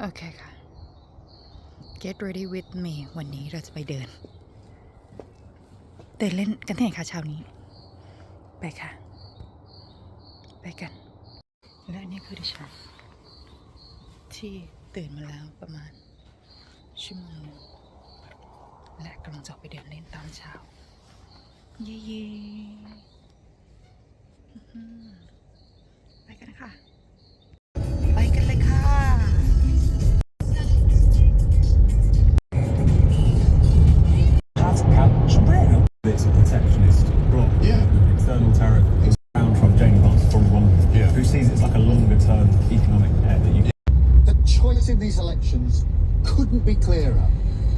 โอเคค่ะ get ready with me วันนี้เราจะไปเดิน เดินเล่นกันที่ไหนคะเช้านี้ ไปค่ะ ไปกัน และนี่คือดิฉันที่ตื่นมาแล้วประมาณ ชั่วโมงและกำลังจะไปเดินเล่นตอนเช้า เย้ๆไปกันค่ะ in couldn't be clearer.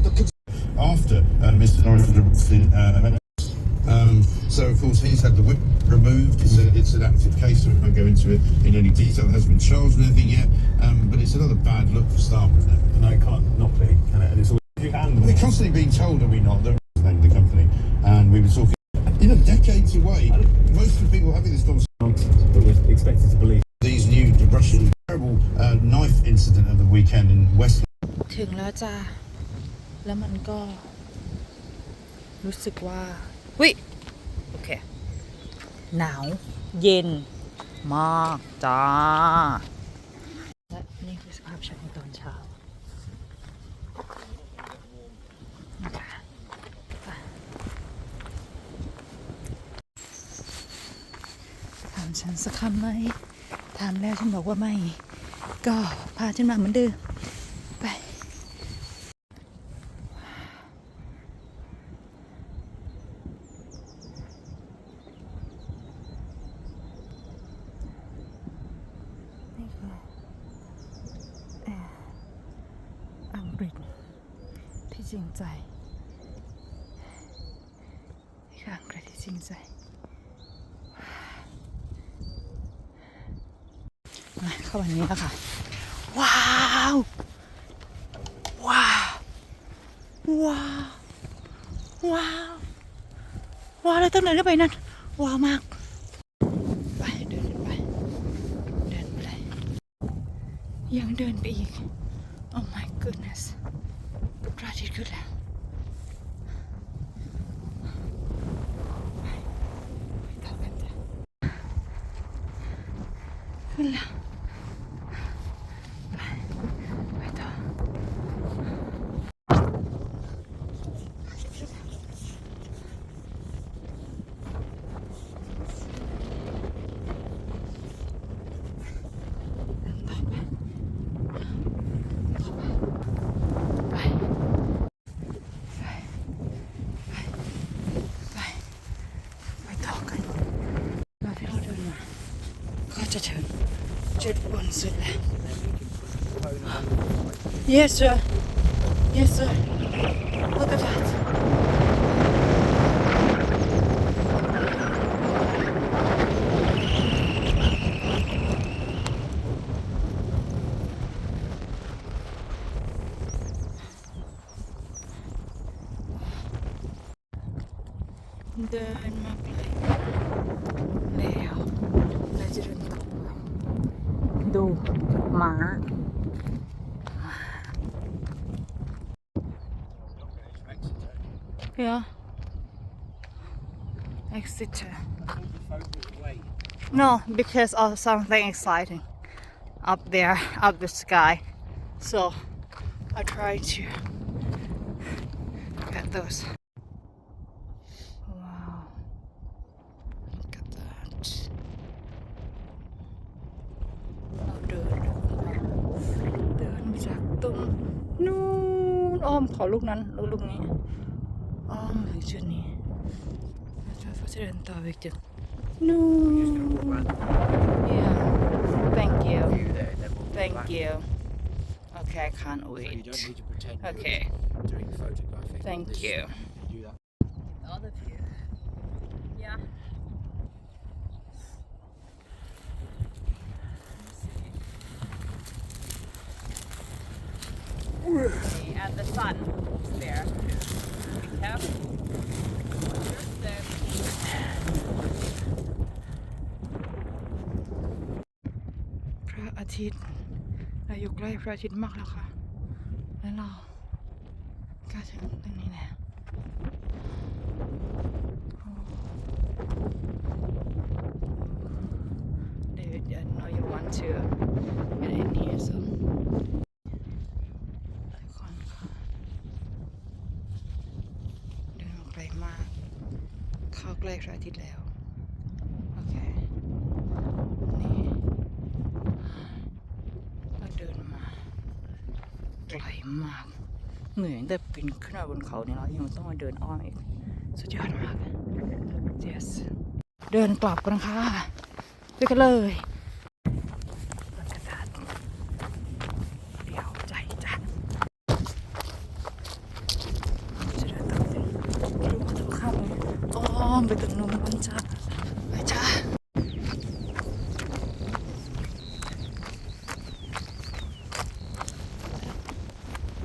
The cons- after uh, Mr. Norris was in uh, um, so of course he's had the whip removed. It's, a, it's an active case, so we won't go into it in any detail. It hasn't been charged or anything yet, um, but it's another bad look for Starmer, isn't it? no it can't not be, can it? And it's all you We're constantly being told, are we not, that the the company, and we were talking, you know, decades away. Most of the people having this conversation, nonsense, but we're expected to believe these new the Russian terrible uh, knife incident of the weekend in West ถึงแล้วจ้าแล้วมันก็ รู้สึกว่าวิโอเคหนาว เย็น มากจ้า และนี่คือสภาพฉันในตอนเช้านะคะไปถาม ฉันสักคำไหมถามแล้วฉันบอกว่าไม่ ก็พาฉันมาเหมือนเดิมไป นี่คือแอร์อังกฤษที่จริงใจ นี่คืออังกฤษที่จริงใจมา เข้าวันนี้แล้วค่ะ ว้าว ว้าว ว้าว ว้าว ว้าวแล้วต้องเดินขึ้นไปนั่นว้าวมากไปเดินไป เดินไป ยังเดินไปอีก Oh my goodness พระอาทิตย์ขึ้นแล้วไปต่อกันจ้ะขึ้นแล้วไปไปต่อต่อไปต่อไปไป ไป ไปต่อกันเราที่เราเดินมา ก็จะถึงจุดบนสุดแล้ว Yes sir Yes sir Look at that เดินมาไกลแล้วเราจะเดินต่อไปดูหมา เดี๋ยว Exeter No because of something exciting up there up the sky so I try to get those Wow. Look at that. เราเดินเดินมาจากตรงนู้นอ้อมเขาลูกนั้นลูกลูกนี้ อ้อมถึงจุดนี้แล้วเราก็จะเดินต่อไปจุดนู้น Yeah. Thank you. Thank you. Okay, I can't So you wait. don't need to pretend Okay. you're doing photographing. Thank This- you. do that. All of you. Yeah. Okay, and the sun is there. พระอาทิตย์นายกรัล้พระอาทิตย์มากแล้วค่ะ แล้วเราก็ถึงตรงนี้แล้วโอ้ David, I know you want to get in here, so หลายคนค่ะเดินมาไกลมาก เข้าใกล้พระอาทิตย์แล้ว โอเค นี่ก็เดินมาไกลมาก เหนื่อยแต่ปีนขึ้นมาบนเขาเนี่ยเรายังต้องมาเดินอ้อมอีก สุดยอดมาก yes เดินกลับกันค่ะไปกันเลยบรรยากาศเดี๋ยวใจจ้ะจะเดินตามไปรู้ว่าต้องข้ามไปอ้อมไปตรงนู้นจ้ะไปจ้ะ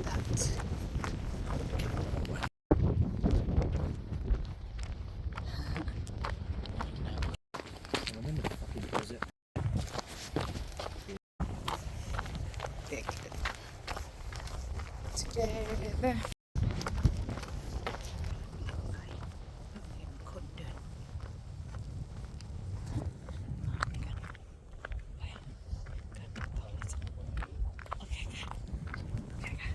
That's I remember the fucking deposit. Take it together คนเดินโอเคค่ะโอเคค่ะ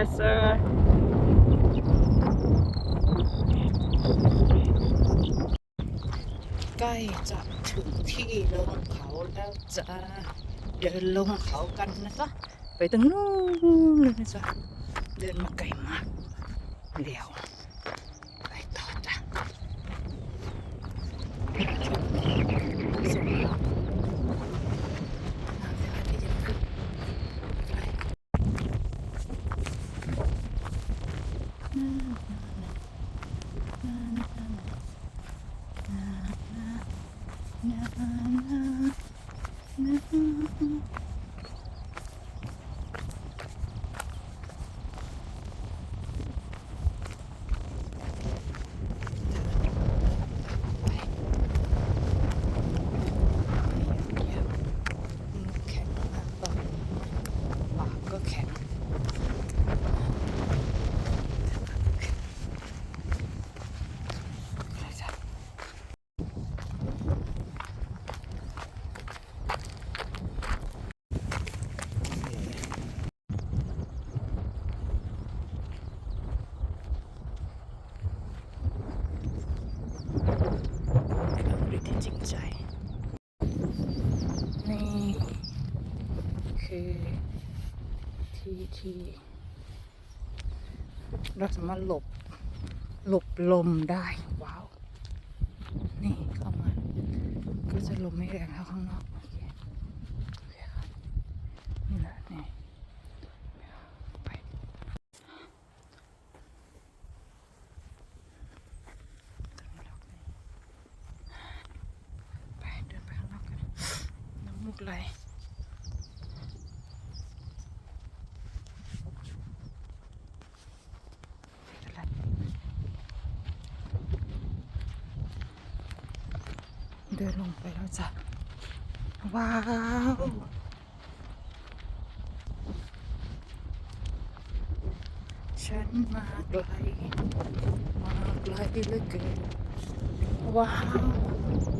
Yes sir ใกล้จะถึงที่ลงเขาแล้วจ้าเดินลงเขากันนะจ๊ะไปตรงนู้นเลยนะจ๊ะเดินมาไกลมากเดี๋ยวไปต่อจ้ะส่งแล้วน้ำเวลาที่จะขึ้นไกล แข็งมากต่อปากก็แข็งอะไรจ๊ะเป็นอังกฤษที่จริงใจ นี่ คือที่ที่เราสามารถหลบหลบลมได้ ว้าว นี่เข้ามา ก็จะลมไม่แรงเท่าข้างนอกโอเคโอเคครับนี่แหละนี่ไปไปเดินไปข้างนอกกัน น้ำมูกไหล เดินลงไปแล้วจ้ะ ว้าว ฉันมาไกลมาไกลเหลือเกินว้าว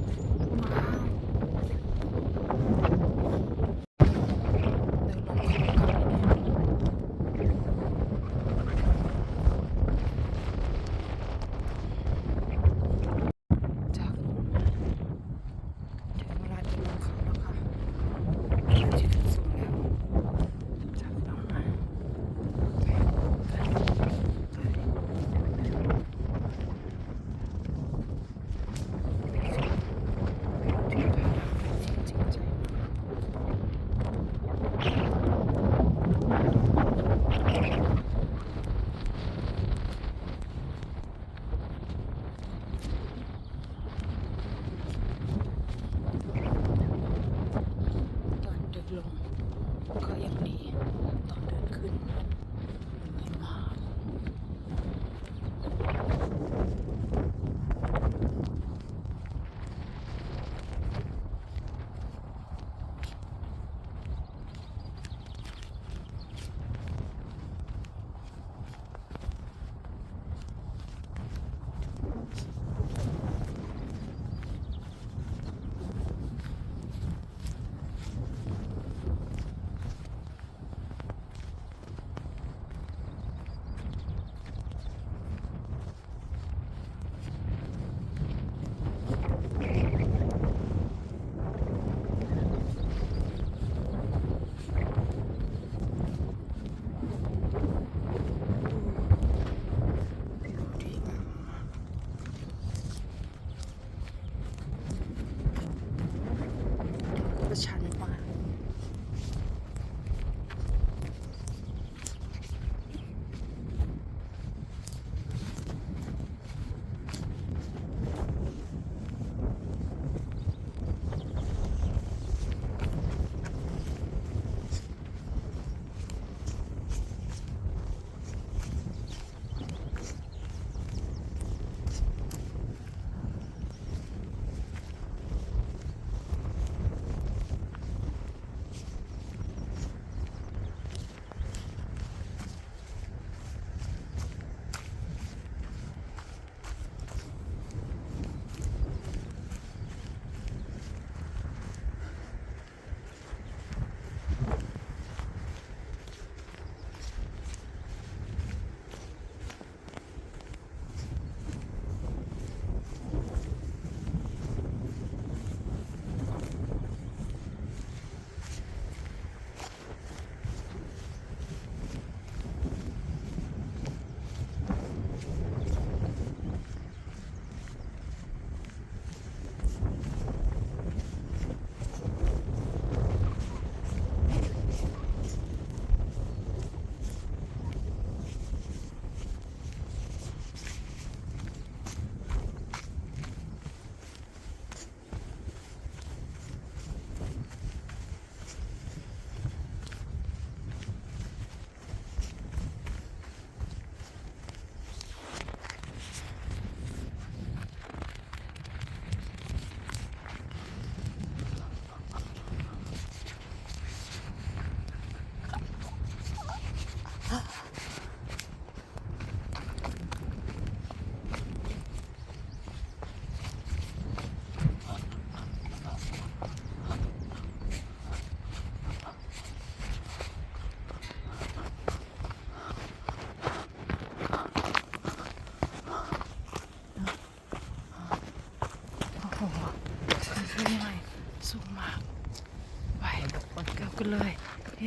กันเลย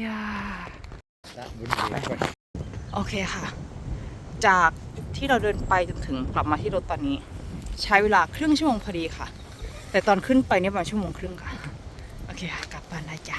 ย่าโอเคค่ะ จากที่เราเดินไปจนถึงกลับมาที่รถตอนนี้ ใช้เวลาครึ่งชั่วโมงพอดีค่ะ แต่ตอนขึ้นไปเนี่ยประมาณชั่วโมงครึ่งค่ะ โอเคค่ะ กลับบ้านได้จ้ะ